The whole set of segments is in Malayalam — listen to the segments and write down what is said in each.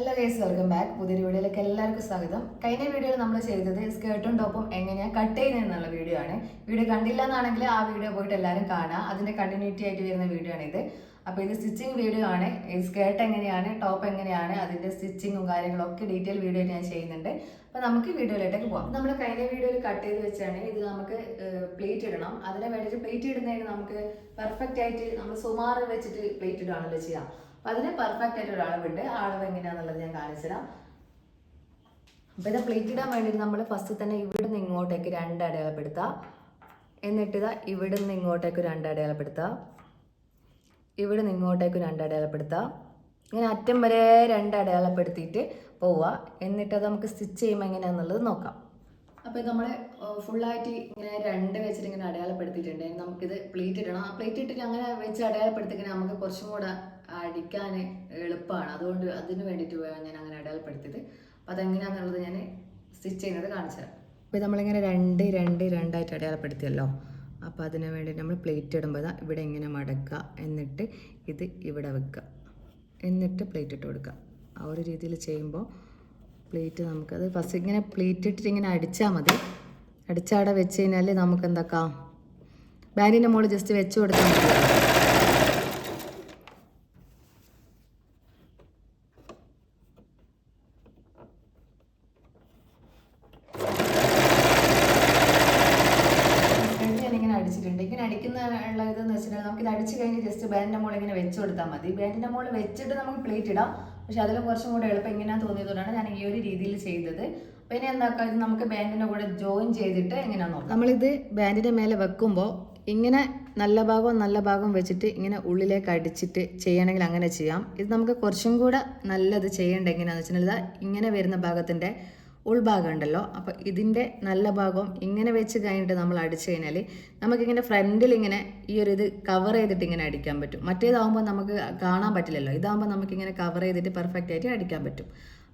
ഹലോ ഗൈസ് വെൽക്കം ബാക്ക് പുതിയൊരു വീഡിയോയിലേക്ക് എല്ലാവർക്കും സ്വാഗതം. കഴിഞ്ഞ വീഡിയോയിൽ നമ്മൾ ചെയ്തത് സ്കേർട്ടും ടോപ്പും എങ്ങനെയാണ് കട്ട് ചെയ്യുന്നത് എന്നുള്ള വീഡിയോ ആണ്. വീഡിയോ കണ്ടില്ല എന്നാണെങ്കിൽ ആ വീഡിയോ പോയിട്ട് എല്ലാവരും കാണാം അതിന്റെ കണ്ടിന്യൂറ്റി ആയിട്ട് വരുന്ന വീഡിയോ ആണ് ഇത്. അപ്പോൾ ഇത് സ്റ്റിച്ചിങ് വീഡിയോ ആണ്. സ്കേർട്ട് എങ്ങനെയാണ് ടോപ്പ് എങ്ങനെയാണ് അതിന്റെ സ്റ്റിച്ചിങ്ങും കാര്യങ്ങളും ഒക്കെ ഡീറ്റെയിൽ വീഡിയോ ഞാൻ ചെയ്യുന്നുണ്ട്. അപ്പോൾ നമുക്ക് വീഡിയോയിലേക്ക് പോകാം നമ്മൾ കഴിഞ്ഞ വീഡിയോയിൽ കട്ട് ചെയ്ത് വെച്ചാണ് ഇത് നമുക്ക് പ്ലേറ്റ് ഇടണം. അതിനെ വേണ്ടിയിട്ട് പ്ലേറ്റ് ഇടുന്നതിന് നമുക്ക് പെർഫെക്റ്റ് ആയിട്ട് നമ്മൾ സുമാറ് വെച്ചിട്ട് പ്ലേറ്റ് ഇടുകയാണല്ലോ ചെയ്യാം. അപ്പൊ അതിന് പെർഫെക്റ്റ് ആയിട്ട് ഒരു അളവുണ്ട് ആ അളവ് എങ്ങനെയാണെന്നുള്ളത് ഞാൻ കാണിച്ചു അപ്പോൾ അപ്പൊ ഇത് പ്ലേറ്റ് ഇടാൻ വേണ്ടിയിട്ട് നമ്മൾ ഫസ്റ്റ് തന്നെ ഇവിടുന്ന് ഇങ്ങോട്ടേക്ക് രണ്ട് അടയാളപ്പെടുത്താം. എന്നിട്ട് ഇതാ ഇവിടുന്ന് ഇങ്ങോട്ടേക്ക് രണ്ട് അടയാളപ്പെടുത്താം. ഇവിടെ നിന്ന് ഇങ്ങോട്ടേക്ക് രണ്ട് അടയാളപ്പെടുത്താം. ഇങ്ങനെ അറ്റം വരെ രണ്ട് അടയാളപ്പെടുത്തിയിട്ട് പോവുക. എന്നിട്ട് അത് നമുക്ക് സ്റ്റിച്ച് ചെയ്യുമ്പോൾ എങ്ങനെയാണെന്നുള്ളത് നോക്കാം. അപ്പോൾ ഇത് നമ്മൾ ഫുള്ളായിട്ട് ഇങ്ങനെ രണ്ട് വെച്ചിട്ട് ഇങ്ങനെ അടയാളപ്പെടുത്തിയിട്ടുണ്ട്. നമുക്കിത് പ്ലേറ്റ് ഇടണം. ആ പ്ലേറ്റ് ഇട്ടിട്ട് അങ്ങനെ വെച്ച് അടയാളപ്പെടുത്തിങ്ങനെ നമുക്ക് കുറച്ചും കൂടെ അടിക്കാൻ എളുപ്പമാണ് അതുകൊണ്ട് അതിന് വേണ്ടിയിട്ട് ഞാൻ അങ്ങനെ അടയാളപ്പെടുത്തിയത്. അപ്പോൾ അതെങ്ങനെയാണെന്നുള്ളത് ഞാൻ സ്റ്റിച്ച് ചെയ്യുന്നത് കാണിച്ചു തരാം. അപ്പോൾ നമ്മളിങ്ങനെ രണ്ട് രണ്ട് രണ്ടായിട്ട് അടയാളപ്പെടുത്തിയല്ലോ. അപ്പോൾ അതിന് വേണ്ടി നമ്മൾ പ്ലേറ്റ് ഇടുമ്പോൾ ഇവിടെ ഇങ്ങനെ മടക്കുക. എന്നിട്ട് ഇത് ഇവിടെ വെക്കുക. എന്നിട്ട് പ്ലേറ്റ് ഇട്ട് കൊടുക്കുക. ആ ഒരു രീതിയിൽ ചെയ്യുമ്പോൾ പ്ലേറ്റ് നമുക്കത്. ഫസ്റ്റ് ഇങ്ങനെ പ്ലേറ്റ് ഇട്ടിട്ട് ഇങ്ങനെ അടിച്ചാൽ മതി. അടിച്ചവിടെ വെച്ച് കഴിഞ്ഞാൽ നമുക്ക് എന്താക്കാം ബാനിന്റെ മുകളിൽ ജസ്റ്റ് വെച്ച് കൊടുത്താൽ മതി. അടിച്ചിട്ടുണ്ട്. ഇങ്ങനെ അടിക്കുന്ന ഉള്ള ഇതെന്ന് വെച്ചിട്ടുണ്ടെങ്കിൽ നമുക്ക് ഇത് അടിച്ച് കഴിഞ്ഞ് ജസ്റ്റ് ബാൻഡിന്റെ മുകളിൽ ഇങ്ങനെ വെച്ച് കൊടുത്താൽ മതി. ബാൻഡിന്റെ മുകളിൽ വെച്ചിട്ട് നമുക്ക് പ്ലേറ്റ് ഇടാം. പക്ഷെ അതിൽ കുറച്ചും കൂടെ എളുപ്പം എങ്ങനെയാണെന്ന് തോന്നിയതുകൊണ്ടാണ് ഞാൻ ഈ ഒരു രീതിയിൽ ചെയ്തത്. അപ്പോൾ ഇനി എന്താക്കാം? ഇത് നമുക്ക് ബാൻഡിന്റെ കൂടെ ജോയിൻ ചെയ്തിട്ട് എങ്ങനെയാണെന്ന് നോക്കാം? നമ്മളിത് ബാൻഡിന്റെ മേലെ വെക്കുമ്പോൾ ഇങ്ങനെ നല്ല ഭാഗവും നല്ല ഭാഗവും വെച്ചിട്ട് ഇങ്ങനെ ഉള്ളിലേക്ക് അടിച്ചിട്ട് ചെയ്യണമെങ്കിൽ അങ്ങനെ ചെയ്യാം. ഇത് നമുക്ക് കുറച്ചും കൂടെ നല്ലത് ചെയ്യേണ്ടത് എങ്ങനെയാണെന്ന് വെച്ചിട്ടുണ്ടെങ്കിൽ ഇങ്ങനെ വരുന്ന ഭാഗത്തിന്റെ ഉൾഭാഗം ഉണ്ടല്ലോ അപ്പോൾ ഇതിന്റെ നല്ല ഭാഗം ഇങ്ങനെ വെച്ച് കഴിഞ്ഞിട്ട് നമ്മൾ അടിച്ചു കഴിഞ്ഞാൽ നമുക്കിങ്ങനെ ഫ്രണ്ടിൽ ഇങ്ങനെ ഈ ഒരു ഇത് കവർ ചെയ്തിട്ട് ഇങ്ങനെ അടിക്കാൻ പറ്റും. മറ്റേതാകുമ്പോൾ നമുക്ക് കാണാൻ പറ്റില്ലല്ലോ. ഇതാകുമ്പോൾ നമുക്കിങ്ങനെ കവർ ചെയ്തിട്ട് പെർഫെക്റ്റ് ആയിട്ട് അടിക്കാൻ പറ്റും.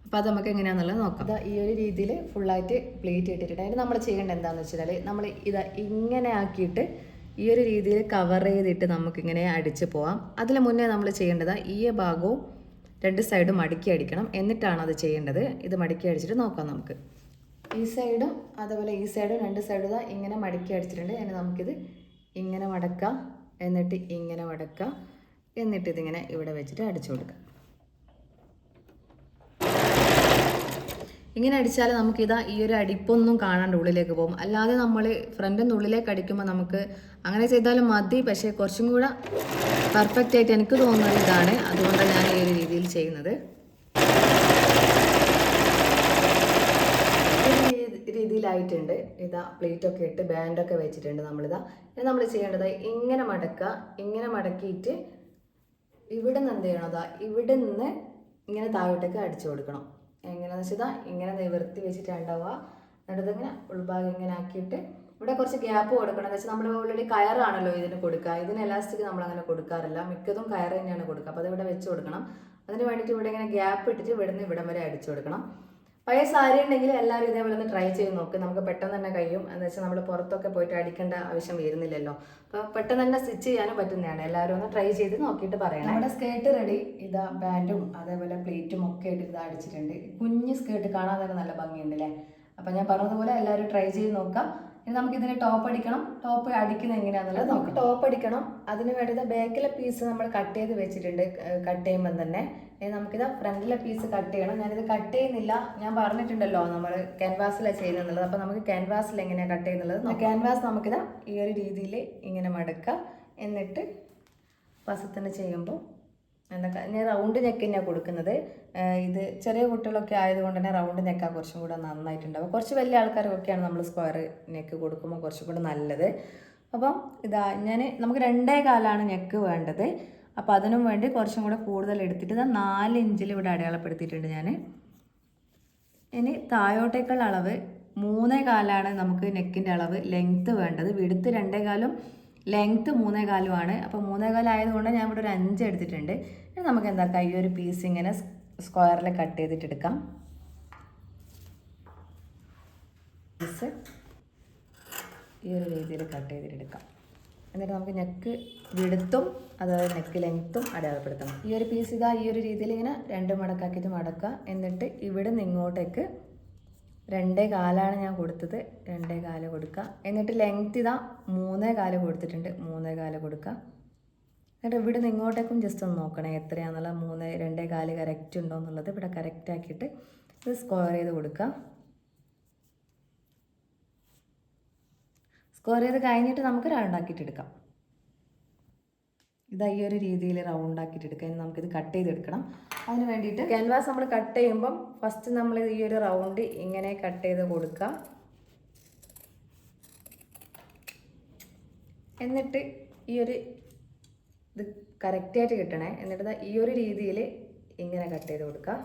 അപ്പോൾ അത് നമുക്ക് എങ്ങനെയാണെന്നുള്ളത് നോക്കാം. ഈ ഒരു രീതിയിൽ ഫുള്ളായിട്ട് പ്ലേറ്റ് ഇട്ടിട്ടുണ്ട്. അതിന് നമ്മൾ ചെയ്യേണ്ടത് എന്താണെന്ന് വെച്ചാൽ നമ്മൾ ഇത് ഇങ്ങനെ ആക്കിയിട്ട് ഈ ഒരു രീതിയിൽ കവർ ചെയ്തിട്ട് നമുക്കിങ്ങനെ അടിച്ച് പോവാം. അതിന് മുന്നേ നമ്മൾ ചെയ്യേണ്ടത് ഈ ഭാഗവും രണ്ട് സൈഡും മടക്കി അടിക്കണം. എന്നിട്ടാണ് അത് ചെയ്യേണ്ടത്. ഇത് മടക്കി അടിച്ചിട്ട് നോക്കാം നമുക്ക്. ഈ സൈഡും അതുപോലെ ഈ സൈഡും രണ്ട് സൈഡും ഇങ്ങനെ മടക്കി അടിച്ചിട്ടുണ്ട്. അതിന് നമുക്കിത് ഇങ്ങനെ മടക്കാം. എന്നിട്ട് ഇങ്ങനെ മടക്കാം. എന്നിട്ട് ഇതിങ്ങനെ ഇവിടെ വെച്ചിട്ട് അടിച്ചു കൊടുക്കാം. ഇങ്ങനെ അടിച്ചാൽ നമുക്കിതാ ഈ ഒരു അടിപ്പൊന്നും കാണാണ്ട് ഉള്ളിലേക്ക് പോകും. അല്ലാതെ നമ്മൾ ഫ്രണ്ടിന്റെ ഉള്ളിലേക്ക് അടിക്കുമ്പോൾ നമുക്ക് അങ്ങനെ ചെയ്താലും മതി. പക്ഷേ കുറച്ചും കൂടെ പെർഫെക്റ്റ് ആയിട്ട് എനിക്ക് തോന്നുന്നത് ഇതാണ്. അതുകൊണ്ടാണ് ഞാൻ ഈ ഒരു രീതിയിൽ ചെയ്യുന്നത്. രീതിയിലായിട്ടുണ്ട്. ഇതാ പ്ലേറ്റ് ഒക്കെ ഇട്ട് ബാൻഡൊക്കെ വെച്ചിട്ടുണ്ട് നമ്മളിതാ. ഇനി നമ്മൾ ചെയ്യേണ്ടത് ഇങ്ങനെ മടക്കുക. ഇങ്ങനെ മടക്കിയിട്ട് ഇവിടെ നിന്ന് എന്ത് ചെയ്യണം? അതാ ഇവിടെ നിന്ന് ഇങ്ങനെ താഴോട്ടേക്ക് അടിച്ചു കൊടുക്കണം. എങ്ങനെയാണെന്ന് വെച്ചാൽ ഇങ്ങനെ നിവർത്തി വെച്ചിട്ടുണ്ടാവുക. എന്നിട്ട് ഇങ്ങനെ ഉൾഭാഗം ഇങ്ങനെ ആക്കിയിട്ട് ഇവിടെ കുറച്ച് ഗ്യാപ്പ് കൊടുക്കണം. എന്ന് വെച്ചാൽ നമ്മൾ ഓൾറെഡി കയറാണല്ലോ ഇതിന് കൊടുക്കുക. ഇതിന് എലാസ്റ്റിക് നമ്മൾ അങ്ങനെ കൊടുക്കാറില്ല. മിക്കതും കയർ തന്നെയാണ് കൊടുക്കുക. അപ്പോൾ അത് ഇവിടെ വെച്ച് കൊടുക്കണം. അതിന് വേണ്ടിയിട്ട് ഇവിടെ ഇങ്ങനെ ഗ്യാപ്പ് ഇട്ടിട്ട് ഇവിടെ നിന്ന് ഇവിടം വരെ അടിച്ചു കൊടുക്കണം. പഴയ സാരി ഉണ്ടെങ്കിൽ എല്ലാവരും ഇതേപോലെ ഒന്ന് ട്രൈ ചെയ്ത് നോക്ക്. നമുക്ക് പെട്ടെന്ന് തന്നെ കഴിയും. എന്ന് വെച്ചാൽ നമ്മൾ പുറത്തൊക്കെ പോയിട്ട് അടിക്കേണ്ട ആവശ്യം വരുന്നില്ലല്ലോ. അപ്പോൾ പെട്ടെന്ന് തന്നെ സ്റ്റിച്ച് ചെയ്യാനും പറ്റുന്നതാണ്. എല്ലാവരും ഒന്ന് ട്രൈ ചെയ്ത് നോക്കിയിട്ട് പറയണം. നമ്മുടെ സ്കേർട്ട് റെഡി ഇതാ ബാൻഡും അതേപോലെ പ്ലേറ്റും ഒക്കെ ആയിട്ട് ഇതാ അടിച്ചിട്ടുണ്ട്. കുഞ്ഞ് സ്കേർട്ട് കാണാൻ തന്നെ നല്ല ഭംഗിയുണ്ട് അല്ലേ അപ്പം ഞാൻ പറഞ്ഞതുപോലെ എല്ലാവരും ട്രൈ ചെയ്ത് നോക്കാം. ഇനി നമുക്ക് ഇതിന് ടോപ്പ് അടിക്കണം. ടോപ്പ് അടിക്കുന്നത് എങ്ങനെയാണെന്നുള്ളത് നമുക്ക് ടോപ്പ് അടിക്കണം. അതിന് വേണ്ടത് ബാക്കിലെ പീസ് നമ്മൾ കട്ട് ചെയ്ത് വെച്ചിട്ടുണ്ട് കട്ട് ചെയ്യുമ്പം തന്നെ. നമുക്കിത് ഫ്രണ്ടിലെ പീസ് കട്ട് ചെയ്യണം. ഞാനിത് കട്ട് ചെയ്യുന്നില്ല. ഞാൻ പറഞ്ഞിട്ടുണ്ടല്ലോ നമ്മൾ ക്യാൻവാസിലാണ് ചെയ്യുന്നത് അപ്പോൾ നമുക്ക് ക്യാൻവാസിൽ എങ്ങനെയാണ് കട്ട് ചെയ്യുന്നുള്ളത് ക്യാൻവാസ് നമുക്കിത് ഈ ഒരു രീതിയിൽ ഇങ്ങനെ മടക്കുക. എന്നിട്ട് വസത്തിന് ചെയ്യുമ്പോൾ എന്താ ഞാൻ റൗണ്ട് നെക്ക് തന്നെയാണ് കൊടുക്കുന്നത്. ഇത് ചെറിയ കുട്ടികളൊക്കെ ആയതുകൊണ്ട് തന്നെ റൗണ്ട് നെക്കാണ് കുറച്ചും കൂടെ നന്നായിട്ടുണ്ടാവും. കുറച്ച് വലിയ ആൾക്കാർക്കൊക്കെയാണ് നമ്മൾ സ്ക്വയർ നെക്ക് കൊടുക്കുമ്പോൾ കുറച്ചും കൂടെ നല്ലത്. അപ്പം ഇതാ ഞാൻ നമുക്ക് രണ്ടേ കാലാണ് നെക്ക് വേണ്ടത്. അപ്പോൾ അതിനും വേണ്ടി കുറച്ചും കൂടെ കൂടുതൽ എടുത്തിട്ട് ഇതാ നാല് ഇഞ്ചിൽ ഇവിടെ അടയാളപ്പെടുത്തിയിട്ടുണ്ട് ഞാൻ ഇനി താഴോട്ടേക്കുള്ള അളവ് മൂന്നേ കാലാണ് നമുക്ക് നെക്കിന്റെ അളവ് ലെങ്ത്ത് വേണ്ടത്. വിടുത്ത് രണ്ടേ കാലും ലെങ്ത്ത് മൂന്നേ കാലുമാണ്. അപ്പോൾ മൂന്നേ കാലമായതുകൊണ്ട് ഞാൻ ഇവിടെ ഒരു അഞ്ച് എടുത്തിട്ടുണ്ട്. ഇനി നമുക്ക് എന്താ ഈ ഒരു പീസ് ഇങ്ങനെ സ്ക്വയറിൽ കട്ട് ചെയ്തിട്ട് എടുക്കാം. ഈ ഒരു രീതിയിൽ കട്ട് ചെയ്തിട്ട് എടുക്കാം. എന്നിട്ട് നമുക്ക് നെക്ക് വിടുത്തും അതായത് നെക്ക് ലെങ്ത്തും അടയാളപ്പെടുത്തണം ഈ ഒരു പീസ് ഇതാ ഈ ഒരു രീതിയിൽ ഇങ്ങനെ രണ്ട് മടക്കാക്കിയിട്ട് മടക്കുക. എന്നിട്ട് ഇവിടെ നിന്ന് ഇങ്ങോട്ടേക്ക് രണ്ടേ കാലാണ് ഞാൻ കൊടുത്തത് രണ്ടേ കാൽ കൊടുക്കുക. എന്നിട്ട് ലെങ്ത് ഇതാ മൂന്നേ കാൽ കൊടുത്തിട്ടുണ്ട് മൂന്നേ കാൽ കൊടുക്കുക. എന്നിട്ട് ഇവിടെ നിന്ന് ഇങ്ങോട്ടേക്കും ജസ്റ്റ് ഒന്ന് നോക്കണേ എത്രയാണെന്നുള്ള മൂന്ന് രണ്ടേ കാൽ കറക്റ്റ് ഉണ്ടോ എന്നുള്ളത് ഇവിടെ കറക്റ്റ് ആക്കിയിട്ട് ഇത് സ്ക്വയർ ചെയ്ത് കൊടുക്കുക. സ്ക്വയർ കഴിഞ്ഞിട്ട് നമുക്ക് റൗണ്ടാക്കിയിട്ട് എടുക്കാം. ഇതാ ഈ ഒരു രീതിയിൽ റൗണ്ട് ആക്കിയിട്ട് എടുക്കാം. ഇനി നമുക്കിത് കട്ട് ചെയ്തെടുക്കണം. അതിന് വേണ്ടിയിട്ട് ക്യാൻവാസ് നമ്മൾ കട്ട് ചെയ്യുമ്പം ഫസ്റ്റ് നമ്മൾ ഈ ഒരു റൗണ്ട് ഇങ്ങനെ കട്ട് ചെയ്ത് കൊടുക്കുക എന്നിട്ട് ഈ ഒരു ഇത് കറക്റ്റായിട്ട് കിട്ടണേ. എന്നിട്ട് ഈ ഒരു രീതിയിൽ ഇങ്ങനെ കട്ട് ചെയ്ത് കൊടുക്കുക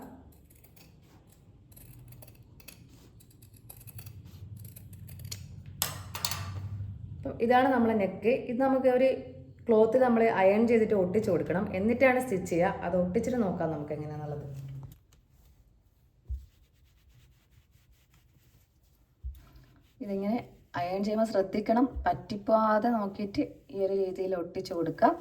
അപ്പം ഇതാണ് നമ്മളെ നെക്ക് ഇത് നമുക്ക് ഒരു ക്ലോത്ത് നമ്മൾ അയൺ ചെയ്തിട്ട് ഒട്ടിച്ച് കൊടുക്കണം. എന്നിട്ടാണ് സ്റ്റിച്ച് ചെയ്യുക. അത് ഒട്ടിച്ചിട്ട് നോക്കാം നമുക്ക് എങ്ങനെയാണെന്നുള്ളത് ഇതിങ്ങനെ അയൺ ചെയ്യുമ്പോൾ ശ്രദ്ധിക്കണം. പറ്റിപ്പോവാതെ നോക്കിയിട്ട് ഈ ഒരു രീതിയിൽ ഒട്ടിച്ച് കൊടുക്കുക.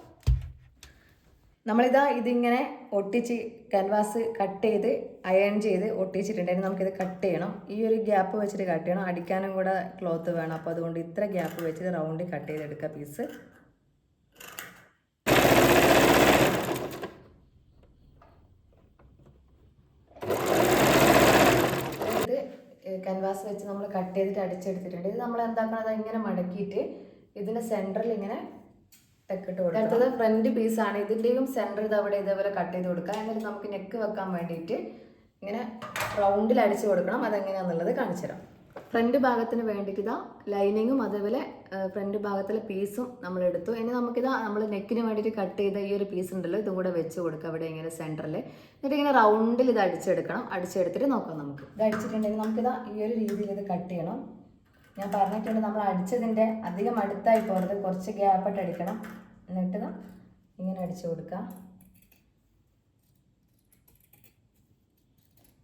നമ്മളിതാ ഇതിങ്ങനെ ഒട്ടിച്ച് ക്യാൻവാസ് കട്ട് ചെയ്ത് അയൺ ചെയ്ത് ഒട്ടിച്ചിട്ടുണ്ടെങ്കിൽ നമുക്കിത് കട്ട് ചെയ്യണം. ഈ ഒരു ഗ്യാപ്പ് വെച്ചിട്ട് കട്ട് ചെയ്യണം. അടിക്കാനും കൂടെ ക്ലോത്ത് വേണം. അപ്പോൾ അതുകൊണ്ട് ഇത്ര ഗ്യാപ്പ് വെച്ചിട്ട് റൗണ്ടിൽ കട്ട് ചെയ്തെടുക്കുക പീസ് കൻവാസ് വെച്ച് നമ്മൾ കട്ട് ചെയ്തിട്ട് അടിച്ചെടുത്തിട്ടുണ്ട്. ഇത് നമ്മൾ എന്താക്കണത് ഇങ്ങനെ മടക്കിയിട്ട് ഇതിന്റെ സെന്ററിൽ ഇങ്ങനെ കൊടുക്കുക അടുത്തത് ഫ്രണ്ട് പീസാണ് ഇതിന്റെയും സെന്റർ ഇത് അവിടെ ഇതേപോലെ കട്ട് ചെയ്ത് കൊടുക്കുക. എന്നിട്ട് നമുക്ക് നെക്ക് വെക്കാൻ വേണ്ടിയിട്ട് ഇങ്ങനെ റൗണ്ടിൽ അടിച്ചു കൊടുക്കണം. അതെങ്ങനെയാണെന്നുള്ളത് കാണിച്ചു തരാം. ഫ്രണ്ട് ഭാഗത്തിന് വേണ്ടിയിട്ട് ഇതാ ലൈനിങ്ങും അതേപോലെ ഫ്രണ്ട് ഭാഗത്തിലെ പീസും നമ്മൾ എടുത്തു. ഇനി നമുക്കിതാ നമ്മൾ നെക്കിന് വേണ്ടിയിട്ട് കട്ട് ചെയ്ത ഈ ഒരു പീസ് ഉണ്ടല്ലോ ഇതും കൂടെ വെച്ച് കൊടുക്കുക അവിടെ ഇങ്ങനെ സെന്ററിൽ എന്നിട്ട് ഇങ്ങനെ റൗണ്ടിൽ ഇത് അടിച്ചെടുക്കണം. അടിച്ചെടുത്തിട്ട് നോക്കാം നമുക്ക്. ഇത് അടിച്ചിട്ടുണ്ടെങ്കിൽ നമുക്കിതാ ഈ ഒരു രീതിയിൽ ഇത് കട്ട് ചെയ്യണം. ഞാൻ പറഞ്ഞിട്ടുണ്ട് നമ്മൾ അടിച്ചതിന്റെ അധികം അടുത്തായി പോകരുത്. കുറച്ച് ഗ്യാപ്പിട്ട് അടിക്കണം. എന്നിട്ട് ഇങ്ങനെ അടിച്ചു കൊടുക്കാം.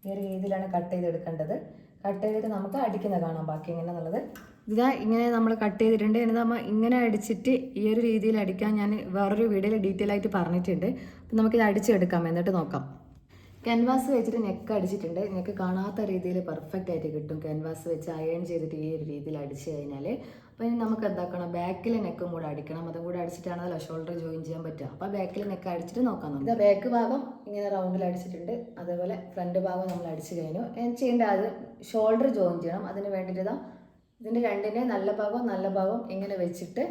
ഈ ഒരു രീതിയിലാണ് കട്ട് ചെയ്തെടുക്കേണ്ടത്. കട്ട് ചെയ്തിട്ട് നമുക്ക് അടിക്കുന്ന കാണാം. ബാക്കി എങ്ങനെയാണെന്നുള്ളത് ഇതാ ഇങ്ങനെ നമ്മൾ കട്ട് ചെയ്തിട്ടുണ്ട്. എന്നിട്ട് നമ്മൾ ഇങ്ങനെ അടിച്ചിട്ട് ഈ ഒരു രീതിയിൽ അടിക്കാൻ ഞാൻ വേറൊരു വീഡിയോയിൽ ഡീറ്റെയിൽ ആയിട്ട് പറഞ്ഞിട്ടുണ്ട്. അപ്പം നമുക്കിത് അടിച്ചെടുക്കാം. എന്നിട്ട് നോക്കാം. ക്യാൻവാസ് വെച്ചിട്ട് നെക്ക് അടിച്ചിട്ടുണ്ട്. നെക്ക് കാണാത്ത രീതിയിൽ പെർഫെക്റ്റ് ആയിട്ട് കിട്ടും. ക്യാൻവാസ് വെച്ച് അയൺ ചെയ്തിട്ട് ഈ ഒരു രീതിയിൽ അടിച്ചു കഴിഞ്ഞാൽ അപ്പോൾ ഇനി നമുക്ക് എന്താക്കണം? ബാക്കിൽ നെക്കും കൂടെ അടിക്കണം. അതും കൂടെ അടിച്ചിട്ടാണല്ലോ ഷോൾഡർ ജോയിൻ ചെയ്യാൻ പറ്റുക. അപ്പോൾ ബാക്കിൽ നെക്ക് അടിച്ചിട്ട് നോക്കാം നമുക്ക്. ബാക്ക് ഭാഗം ഇങ്ങനെ റൗണ്ടിൽ അടിച്ചിട്ടുണ്ട്. അതേപോലെ ഫ്രണ്ട് ഭാഗം നമ്മൾ അടിച്ചു കഴിഞ്ഞു. ചെയ്യേണ്ട അത് ഷോൾഡർ ജോയിൻ ചെയ്യണം. അതിന് വേണ്ടിയിട്ട് ഇതാ ഇതിന്റെ രണ്ടിനെ നല്ല ഭാഗം നല്ല ഭാഗം ഇങ്ങനെ വെച്ചിട്ട്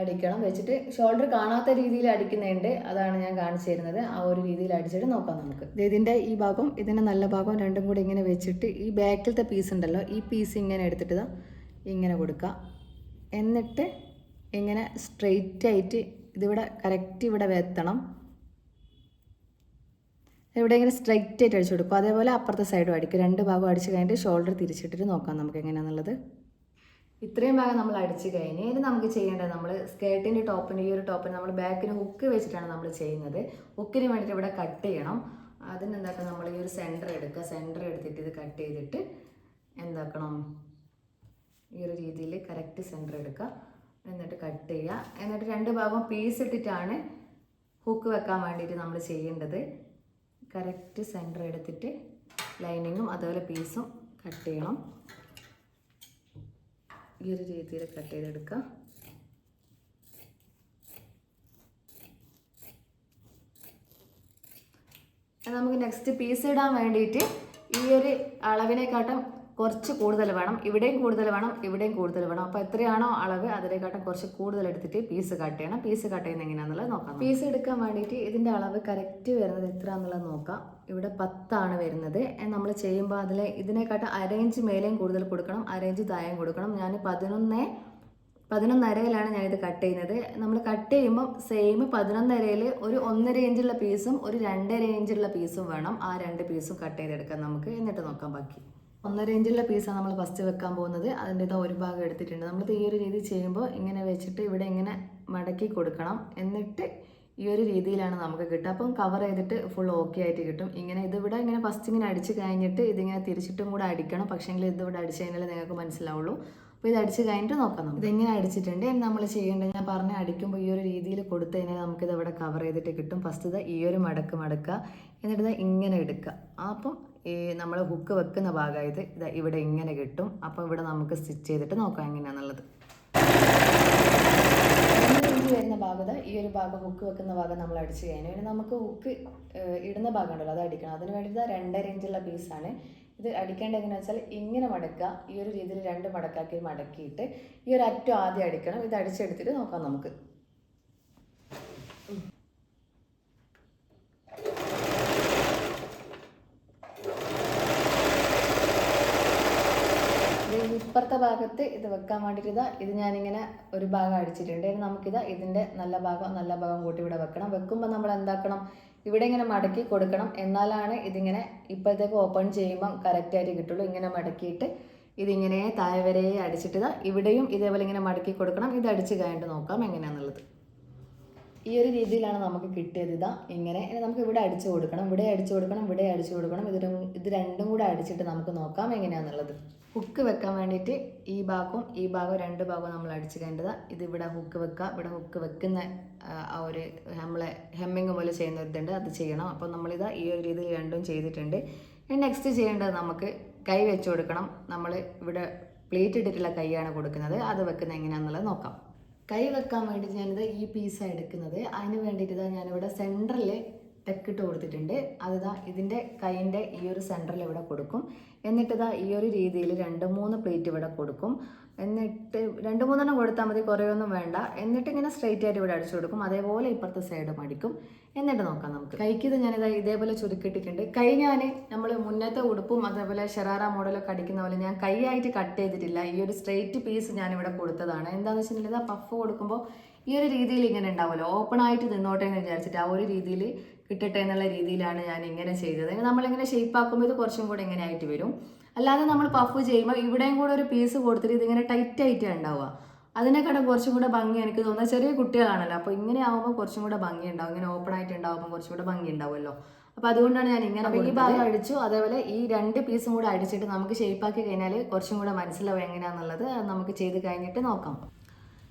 അടിക്കണം. വെച്ചിട്ട് ഷോൾഡർ കാണാത്ത രീതിയിൽ അടിക്കുന്നുണ്ട്. അതാണ് ഞാൻ കാണിച്ചു തരുന്നത്. ആ ഒരു രീതിയിൽ അടിച്ചിട്ട് നോക്കാം നമുക്ക്. ദേ ഇതിന്റെ ഈ ഭാഗം ഇതിന്റെ നല്ല ഭാഗം രണ്ടും കൂടി ഇങ്ങനെ വെച്ചിട്ട് ഈ ബാക്കിലത്തെ പീസ് ഉണ്ടല്ലോ ഈ പീസ് ഇങ്ങനെ എടുത്തിട്ട് ഇങ്ങനെ കൊടുക്കുക. എന്നിട്ട് ഇങ്ങനെ സ്ട്രെയിറ്റ് ആയിട്ട് ഇതിവിടെ കറക്റ്റ് ഇവിടെ വെത്തണം. ഇവിടെ ഇങ്ങനെ സ്ട്രെയിറ്റ് ആയിട്ട് അടിച്ചു കൊടുക്കും. അതേപോലെ അപ്പുറത്തെ സൈഡും അടിക്കും. രണ്ട് ഭാഗം അടിച്ച് കഴിഞ്ഞിട്ട് ഷോൾഡർ തിരിച്ചിട്ടിട്ട് നോക്കാം നമുക്ക് എങ്ങനെയാണെന്നുള്ളത് ഇത്രയും ഭാഗം നമ്മൾ അടിച്ചു കഴിഞ്ഞ് ഇനി നമുക്ക് ചെയ്യേണ്ടത് നമ്മൾ സ്കേർട്ടിന്റെ ടോപ്പിന് ഈ ഒരു ടോപ്പിന് നമ്മൾ ബാക്കിന് ഹുക്ക് വെച്ചിട്ടാണ് നമ്മൾ ചെയ്യുന്നത്. ഹുക്കിന് വേണ്ടിയിട്ട് ഇവിടെ കട്ട് ചെയ്യണം. അതിന് എന്താക്കണം നമ്മൾ ഈ ഒരു സെന്റർ എടുക്കുക. സെന്റർ എടുത്തിട്ട് ഇത് കട്ട് ചെയ്തിട്ട് എന്താക്കണം? ഈ ഒരു രീതിയിൽ കറക്റ്റ് സെന്റർ എടുക്കുക. എന്നിട്ട് കട്ട് ചെയ്യുക. എന്നിട്ട് രണ്ട് ഭാഗം പീസ് ഇട്ടിട്ടാണ് ഹുക്ക് വെക്കാൻ വേണ്ടിയിട്ട് നമ്മൾ ചെയ്യേണ്ടത്. കറക്റ്റ് സെന്റർ എടുത്തിട്ട് ലൈനിങ്ങും അതുപോലെ പീസും കട്ട് ചെയ്യണം. ഈ ഒരു രീതിയിൽ കട്ട് ചെയ്തെടുക്കാം. നമുക്ക് നെക്സ്റ്റ് പീസ് ഇടാൻ വേണ്ടിയിട്ട് ഈ ഒരു അളവിനെക്കാട്ടും കുറച്ച് കൂടുതൽ വേണം ഇവിടെയും കൂടുതൽ വേണം ഇവിടെയും കൂടുതൽ വേണം. അപ്പോൾ എത്രയാണോ അളവ് അതിനെക്കാട്ടും കുറച്ച് കൂടുതൽ എടുത്തിട്ട് പീസ് കട്ട് ചെയ്യണം. പീസ് കട്ട് ചെയ്യുന്ന എങ്ങനെയാണെന്നുള്ളത് നോക്കാം പീസ് എടുക്കാൻ വേണ്ടിയിട്ട് ഇതിന്റെ അളവ് കറക്റ്റ് വരുന്നത് എത്രയാണെന്നുള്ളത് നോക്കാം. ഇവിടെ പത്താണ് വരുന്നത്. നമ്മൾ ചെയ്യുമ്പോൾ അതിൽ ഇതിനെക്കാട്ടും അരയിഞ്ച് മേലെയും കൂടുതൽ കൊടുക്കണം അരയിഞ്ച് താഴെയും കൊടുക്കണം. ഞാൻ പതിനൊന്ന് പതിനൊന്നരയിലാണ് ഞാനിത് കട്ട് ചെയ്യുന്നത്. നമ്മൾ കട്ട് ചെയ്യുമ്പോൾ സെയിം പതിനൊന്നരയിൽ ഒരു ഒന്നര ഇഞ്ചുള്ള പീസും ഒരു രണ്ടര ഇഞ്ചുള്ള പീസും വേണം ആ രണ്ട് പീസും കട്ട് ചെയ്തെടുക്കാം നമുക്ക്. എന്നിട്ട് നോക്കാം ബാക്കി. ഒന്നര ഇഞ്ചുള്ള പീസാണ് നമ്മൾ ഫസ്റ്റ് വെക്കാൻ പോകുന്നത്. അതിന്റെ ഇതാ ഒരു ഭാഗം എടുത്തിട്ടുണ്ട്. നമ്മൾ ഈ ഒരു രീതി ചെയ്യുമ്പോൾ ഇങ്ങനെ വെച്ചിട്ട് ഇവിടെ ഇങ്ങനെ മടക്കി കൊടുക്കണം. എന്നിട്ട് ഈ ഒരു രീതിയിലാണ് നമുക്ക് കിട്ടുക. അപ്പം കവർ ചെയ്തിട്ട് ഫുൾ ഓക്കെ ആയിട്ട് കിട്ടും. ഇങ്ങനെ ഇതിവിടെ ഇങ്ങനെ ഫസ്റ്റ് ഇങ്ങനെ അടിച്ച് കഴിഞ്ഞിട്ട് ഇതിങ്ങനെ തിരിച്ചിട്ടും കൂടെ അടിക്കണം. പക്ഷേങ്കിൽ ഇതിവിടെ അടിച്ച് കഴിഞ്ഞാൽ നിങ്ങൾക്ക് മനസ്സിലാവുള്ളൂ. അപ്പോൾ ഇത് അടിച്ച് കഴിഞ്ഞിട്ട് നോക്കാം ഇതെങ്ങനെ അടിച്ചിട്ടുണ്ട്. നമ്മൾ ചെയ്യേണ്ടത് ഞാൻ പറഞ്ഞ അടിക്കുമ്പോൾ ഈ ഒരു രീതിയിൽ കൊടുത്തു കഴിഞ്ഞാൽ നമുക്കിത് ഇവിടെ കവർ ചെയ്തിട്ട് കിട്ടും. ഫസ്റ്റ് ഇത് ഈ ഒരു മടക്ക് മടക്കുക. എന്നിട്ട് ഇത് ഇങ്ങനെ എടുക്കുക. അപ്പം ഈ നമ്മൾ ഹുക്ക് വെക്കുന്ന ഭാഗമായത് ഇത് ഇവിടെ ഇങ്ങനെ കിട്ടും. അപ്പോൾ ഇവിടെ നമുക്ക് സ്റ്റിച്ച് ചെയ്തിട്ട് നോക്കാം എങ്ങനെയാണെന്നുള്ളത് വരുന്ന ഭാഗത്ത് ഈ ഒരു ഭാഗം ഹുക്ക് വെക്കുന്ന ഭാഗം നമ്മൾ അടിച്ച് കഴിഞ്ഞു. പിന്നെ നമുക്ക് ഹുക്ക് ഇടുന്ന ഭാഗം ഉണ്ടല്ലോ അത് അടിക്കണം. അതിന് വേണ്ടിയിട്ട് രണ്ടര ഇഞ്ചുള്ള പീസാണ് ഇത് അടിക്കേണ്ടത് എങ്ങനെയാണെന്ന് വെച്ചാൽ ഇങ്ങനെ മടക്കുക. ഈ ഒരു രീതിയിൽ രണ്ട് മടക്കാക്കി മടക്കിയിട്ട് ഈ ഒരു അറ്റം ആദ്യം അടിക്കണം. ഇത് അടിച്ചെടുത്തിട്ട് നോക്കാം നമുക്ക്. ഇത് ഇപ്പുറത്തെ ഭാഗത്ത് ഇത് വെക്കാൻ വേണ്ടിയിട്ട് ഇതാ ഇത് ഞാനിങ്ങനെ ഒരു ഭാഗം അടിച്ചിട്ടുണ്ട്. ഇനി നമുക്കിതാ ഇതിന്റെ നല്ല ഭാഗം നല്ല ഭാഗം കൂട്ടി ഇവിടെ വെക്കണം. വെക്കുമ്പോൾ നമ്മൾ എന്താക്കണം? ഇവിടെ ഇങ്ങനെ മടക്കി കൊടുക്കണം. എന്നാലാണ് ഇതിങ്ങനെ ഇപ്പോഴത്തേക്ക് ഓപ്പൺ ചെയ്യുമ്പം കറക്റ്റായിട്ട് കിട്ടുള്ളൂ. ഇങ്ങനെ മടക്കിയിട്ട് ഇതിങ്ങനെ താഴെ വരെ അടിച്ചിട്ട് ഇതാ ഇവിടെയും ഇതേപോലെ ഇങ്ങനെ മടക്കി കൊടുക്കണം. ഇത് അടിച്ച് കഴിഞ്ഞിട്ട് നോക്കാം എങ്ങനെയാണെന്നുള്ളത് ഈ ഒരു രീതിയിലാണ് നമുക്ക് കിട്ടിയത് ഇതാ. ഇങ്ങനെ ഇനി നമുക്ക് ഇവിടെ അടിച്ചു കൊടുക്കണം ഇവിടെ അടിച്ചു കൊടുക്കണം ഇവിടെ അടിച്ചു കൊടുക്കണം. ഇത് ഇത് രണ്ടും കൂടെ അടിച്ചിട്ട് നമുക്ക് നോക്കാം എങ്ങനെയാണെന്നുള്ളത് ഹുക്ക് വെക്കാൻ വേണ്ടിയിട്ട് ഈ ഭാഗവും ഈ ഭാഗവും രണ്ട് ഭാഗവും നമ്മൾ അടിച്ചു കഴിഞ്ഞത് ഇത് ഇവിടെ ഹുക്ക് വെക്കുക ഇവിടെ ഹുക്ക് വെക്കുന്ന ആ, ഒരു നമ്മളെ ഹെമ്മിങ് പോലെ ചെയ്യുന്ന ഒരു ഇതുണ്ട്. അത് ചെയ്യണം. അപ്പോൾ നമ്മളിത് ഈ ഒരു രീതിയിൽ രണ്ടും ചെയ്തിട്ടുണ്ട്. ഇനി നെക്സ്റ്റ് ചെയ്യേണ്ടത് നമുക്ക് കൈ വെച്ച് കൊടുക്കണം. നമ്മൾ ഇവിടെ പ്ലേറ്റ് ഇട്ടിട്ടുള്ള കൈയാണ് കൊടുക്കുന്നത്. അത് വെക്കുന്നത് എങ്ങനെയാണെന്നുള്ളത് നോക്കാം. കൈ വെക്കാൻ വേണ്ടി ഞാനിത് ഈ പീസാണ് എടുക്കുന്നത്. അതിന് വേണ്ടിയിട്ട് ഞാനിവിടെ സെന്ററിൽ ടെക്കിട്ട് കൊടുത്തിട്ടുണ്ട്. അതിതാ ഇതിന്റെ കൈയിന്റെ ഈ ഒരു സെന്ററിൽ ഇവിടെ കൊടുക്കും. എന്നിട്ടിതാ ഈ ഒരു രീതിയിൽ രണ്ട് മൂന്ന് പ്ലേറ്റ് ഇവിടെ കൊടുക്കും. എന്നിട്ട് രണ്ട് മൂന്നെണ്ണം കൊടുത്താൽ മതി കുറേയൊന്നും വേണ്ട. എന്നിട്ട് ഇങ്ങനെ സ്ട്രെയിറ്റ് ആയിട്ട് ഇവിടെ അടിച്ചു കൊടുക്കും. അതേപോലെ ഇപ്പുറത്തെ സൈഡ് അടിക്കും. എന്നിട്ട് നോക്കാം നമുക്ക്. കൈക്ക് ഇത് ഞാനിതാ ഇതേപോലെ ചുരുക്കിയിട്ടിട്ടുണ്ട്. കൈ ഞാൻ നമ്മൾ മുന്നത്തെ ഉടുപ്പും അതേപോലെ ഷെറാറ മോഡലൊക്കെ അടിക്കുന്ന പോലെ ഞാൻ കൈയായിട്ട് കട്ട് ചെയ്തിട്ടില്ല. ഈ ഒരു സ്ട്രെയിറ്റ് പീസ് ഞാൻ ഇവിടെ കൊടുത്തതാണ്. എന്താണെന്ന് വെച്ചിട്ടുണ്ടെങ്കിൽ പഫ് കൊടുക്കുമ്പോൾ ഈ ഒരു രീതിയിൽ ഇങ്ങനെ ഉണ്ടാവുമല്ലോ. ഓപ്പൺ ആയിട്ട് നിന്നോട്ടെ എന്ന് വിചാരിച്ചിട്ട് ആ ഒരു രീതിയിൽ കിട്ടട്ടെ എന്നുള്ള രീതിയിലാണ് ഞാൻ ഇങ്ങനെ ചെയ്തത് നമ്മളിങ്ങനെ ഷേപ്പ് ആക്കുമ്പോൾ ഇത് കുറച്ചും കൂടെ ഇങ്ങനെ ആയിട്ട് വരും. അല്ലാതെ നമ്മൾ പഫ് ചെയ്യുമ്പോൾ ഇവിടെയും കൂടെ ഒരു പീസ് കൊടുത്തിട്ട് ഇതിങ്ങനെ ടൈറ്റ് ആയിട്ട് ഉണ്ടാവുക. അതിനെക്കാളും കുറച്ചും കൂടെ ഭംഗി എനിക്ക് തോന്നുന്നത് ചെറിയ കുട്ടികളാണല്ലോ. അപ്പോൾ ഇങ്ങനെ ആവുമ്പോൾ കുറച്ചും കൂടെ ഭംഗി ഉണ്ടാവും. ഇങ്ങനെ ഓപ്പൺ ആയിട്ട് ഉണ്ടാവുമ്പോൾ കുറച്ചും കൂടെ ഭംഗി ഉണ്ടാവുമല്ലോ. അപ്പോൾ അതുകൊണ്ടാണ് ഞാൻ ഇങ്ങനെ ഈ ഭാഗം അടിച്ചു. അതേപോലെ ഈ രണ്ട് പീസും കൂടെ അടിച്ചിട്ട് നമുക്ക് ഷേപ്പാക്കി കഴിഞ്ഞാൽ കുറച്ചും കൂടെ മനസ്സിലാവും എങ്ങനെയാണെന്നുള്ളത് നമുക്ക് ചെയ്ത് കഴിഞ്ഞിട്ട് നോക്കാം.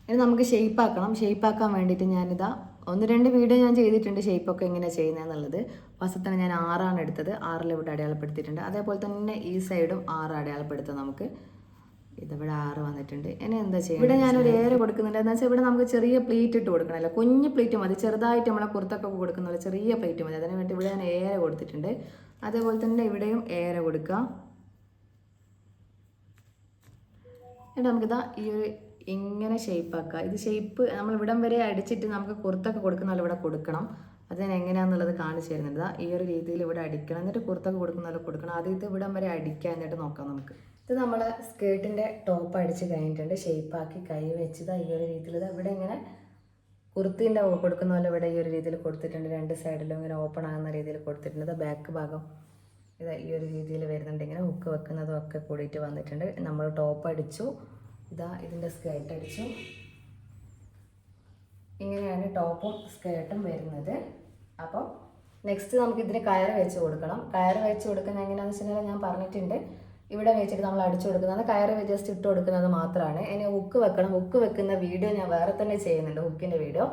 ഇനി നമുക്ക് ഷേപ്പ് ആക്കണം. ഷേപ്പ് ആക്കാൻ വേണ്ടിയിട്ട് ഞാനിതാ ഒന്ന് രണ്ട് വീഡിയോ ഞാൻ ചെയ്തിട്ടുണ്ട് ഷേപ്പൊക്കെ എങ്ങനെ ചെയ്യുന്നതെന്നുള്ളത്. ഫസ്റ്റ് തന്നെ ഞാൻ ആറാണ് എടുത്തത്. ആറിൽ ഇവിടെ അടയാളപ്പെടുത്തിയിട്ടുണ്ട്. അതേപോലെ തന്നെ ഈ സൈഡും ആറ് അടയാളപ്പെടുത്താം നമുക്ക്. ഇതിവിടെ ആറ് വന്നിട്ടുണ്ട്. ഇനി എന്താ ചെയ്യുക ഇവിടെ ഞാനൊരു ഏറെ കൊടുക്കുന്നുണ്ട്. എന്താ വെച്ചാൽ ഇവിടെ നമുക്ക് ചെറിയ പ്ലേറ്റ് ഇട്ട് കൊടുക്കണമല്ലോ. കുഞ്ഞു പ്ലേറ്റ് മതി. ചെറുതായിട്ട് നമ്മളെ പുറത്തൊക്കെ കൊടുക്കുന്ന പോലെ ചെറിയ പ്ലേറ്റ് മതി. അതിന് വേണ്ടി ഇവിടെ ഞാൻ ഏറെ കൊടുത്തിട്ടുണ്ട്. അതേപോലെ തന്നെ ഇവിടെയും ഏറെ കൊടുക്കുക എന്നിട്ട് നമുക്കിതാ ഈ ഒരു ഇങ്ങനെ ഷേപ്പ് ആക്കുക. ഇത് ഷേപ്പ് നമ്മൾ ഇവിടം വരെ അടിച്ചിട്ട് നമുക്ക് കുർത്തൊക്കെ കൊടുക്കുന്ന ഇവിടെ കൊടുക്കണം. അത് ഞാൻ എങ്ങനെയാണെന്നുള്ളത് കാണിച്ചു തരുന്നുണ്ട്. ഈ ഒരു രീതിയിൽ ഇവിടെ അടിക്കണം. എന്നിട്ട് കുർത്തൊക്കെ കൊടുക്കുന്ന പോലെ കൊടുക്കണം. ആദ്യം ഇത് ഇവിടം വരെ അടിക്കുക എന്നിട്ട് നോക്കാം നമുക്ക്. ഇത് നമ്മൾ സ്കേർട്ടിന്റെ ടോപ്പ് അടിച്ച് കഴിഞ്ഞിട്ടുണ്ട്. ഷേപ്പ് ആക്കി കൈ വെച്ചത് ഈ ഒരു രീതിയിൽ ഇവിടെ ഇങ്ങനെ കുർത്തിന്റെ കൊടുക്കുന്ന പോലെ ഇവിടെ ഈ ഒരു രീതിയിൽ കൊടുത്തിട്ടുണ്ട്. രണ്ട് സൈഡിലും ഇങ്ങനെ ഓപ്പൺ ആകുന്ന രീതിയിൽ കൊടുത്തിട്ടുണ്ട്. ഇത് ബാക്ക് ഭാഗം ഇത് ഈ ഒരു രീതിയിൽ വരുന്നുണ്ട്. ഇങ്ങനെ ഹുക്ക് വെക്കുന്നതും ഒക്കെ കൂടിയിട്ട് വന്നിട്ടുണ്ട്. നമ്മൾ ടോപ്പ് അടിച്ചു. ഇതാ ഇതിന്റെ സ്കേർട്ട് അടിച്ചു. ഇങ്ങനെയാണ് ടോപ്പും സ്കേർട്ടും വരുന്നത്. അപ്പോൾ നെക്സ്റ്റ് നമുക്ക് ഇതിന് കയർ വെച്ച് കൊടുക്കണം. കയർ വെച്ച് കൊടുക്കുന്ന എങ്ങനെയാണെന്ന് വെച്ചിട്ടുണ്ടെങ്കിൽ ഞാൻ പറഞ്ഞിട്ടുണ്ട്. ഇവിടെ വെച്ചിട്ട് നമ്മൾ അടിച്ചു കൊടുക്കുന്നത് കയർ ജസ്റ്റ് ഇട്ട് കൊടുക്കുന്നത് മാത്രമാണ്. ഇനി ഹുക്ക് വെക്കണം. ഹുക്ക് വെക്കുന്ന വീഡിയോ ഞാൻ വേറെ തന്നെ ചെയ്യുന്നുണ്ട്. ഹുക്കിന്റെ വീഡിയോ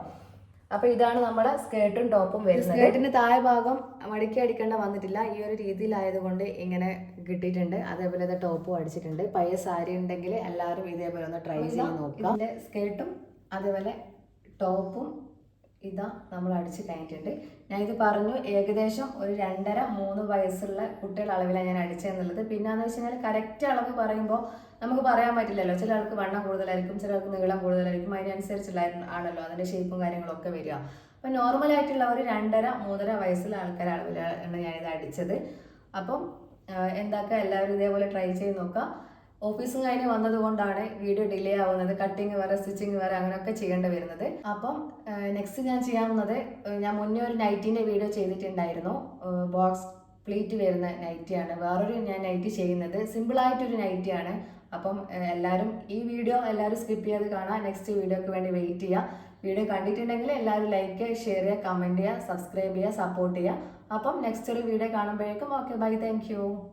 അപ്പോൾ ഇതാണ് നമ്മുടെ സ്കേർട്ടും ടോപ്പും വരുന്നത്. സ്കേർട്ടിന്റെ താഴെ ഭാഗം മടക്കി അടിക്കേണ്ട വന്നിട്ടില്ല. ഈ ഒരു രീതിയിലായതുകൊണ്ട് ഇങ്ങനെ കിട്ടിയിട്ടുണ്ട്. അതേപോലെ ഇത് ടോപ്പും അടിച്ചിട്ടുണ്ട്. പഴയ സാരി ഉണ്ടെങ്കിൽ എല്ലാവരും ഇതേപോലെ ഒന്ന് ട്രൈ ചെയ്ത് നോക്കുക. ഇതിന്റെ സ്കേർട്ടും അതേപോലെ ടോപ്പും ഇതാ നമ്മൾ അടിച്ച് കഴിഞ്ഞിട്ടുണ്ട്. ഞാൻ ഇത് പറഞ്ഞു ഏകദേശം ഒരു രണ്ടര മൂന്ന് വയസ്സുള്ള കുട്ടികളുടെ അളവിലാണ് ഞാൻ അടിച്ചതെന്നുള്ളത്. പിന്നെ എന്ന് വെച്ച് കഴിഞ്ഞാൽ കറക്റ്റ് അളവ് പറയുമ്പോൾ നമുക്ക് പറയാൻ പറ്റില്ലല്ലോ. ചില ആൾക്ക് വണ്ണം കൂടുതലായിരിക്കും ചില ആൾക്ക് നീളം കൂടുതലായിരിക്കും. അതിനനുസരിച്ചുള്ള ആണല്ലോ അതിന്റെ ഷേപ്പും കാര്യങ്ങളൊക്കെ വരിക. അപ്പം നോർമലായിട്ടുള്ള ഒരു രണ്ടര മൂന്നര വയസ്സുള്ള ആൾക്കാർ അളവിലാണ് ഞാനിത് അടിച്ചത്. അപ്പം എന്താക്കുക എല്ലാവരും ഇതേപോലെ ട്രൈ ചെയ്ത് നോക്കുക ഓഫീസും കഴിഞ്ഞ് വന്നത് കൊണ്ടാണ് വീഡിയോ ഡിലേ ആവുന്നത്. കട്ടിങ് വേറെ സ്റ്റിച്ചിങ് വേറെ അങ്ങനെയൊക്കെ ചെയ്യേണ്ടി വരുന്നത്. അപ്പം നെക്സ്റ്റ് ഞാൻ ചെയ്യാവുന്നത് ഞാൻ മുന്നേ ഒരു നൈറ്റിന്റെ വീഡിയോ ചെയ്തിട്ടുണ്ടായിരുന്നു. ബോക്സ് പ്ലീറ്റ് വരുന്ന നൈറ്റിയാണ് വേറൊരു ഞാൻ നൈറ്റി ചെയ്യുന്നത്. സിമ്പിളായിട്ടൊരു നൈറ്റിയാണ് അപ്പം എല്ലാവരും ഈ വീഡിയോ എല്ലാവരും സ്കിപ്പ് ചെയ്ത് കാണാം. നെക്സ്റ്റ് വീഡിയോക്ക് വേണ്ടി വെയിറ്റ് ചെയ്യുക വീഡിയോ കണ്ടിട്ടുണ്ടെങ്കിൽ എല്ലാവരും ലൈക്ക് ചെയ്യുക ഷെയർ ചെയ്യുക കമന്റ് ചെയ്യുക സബ്സ്ക്രൈബ് ചെയ്യുക സപ്പോർട്ട് ചെയ്യുക അപ്പം നെക്സ്റ്റ് ഒരു വീഡിയോ കാണുമ്പോഴേക്കും ഓക്കെ ബൈ താങ്ക്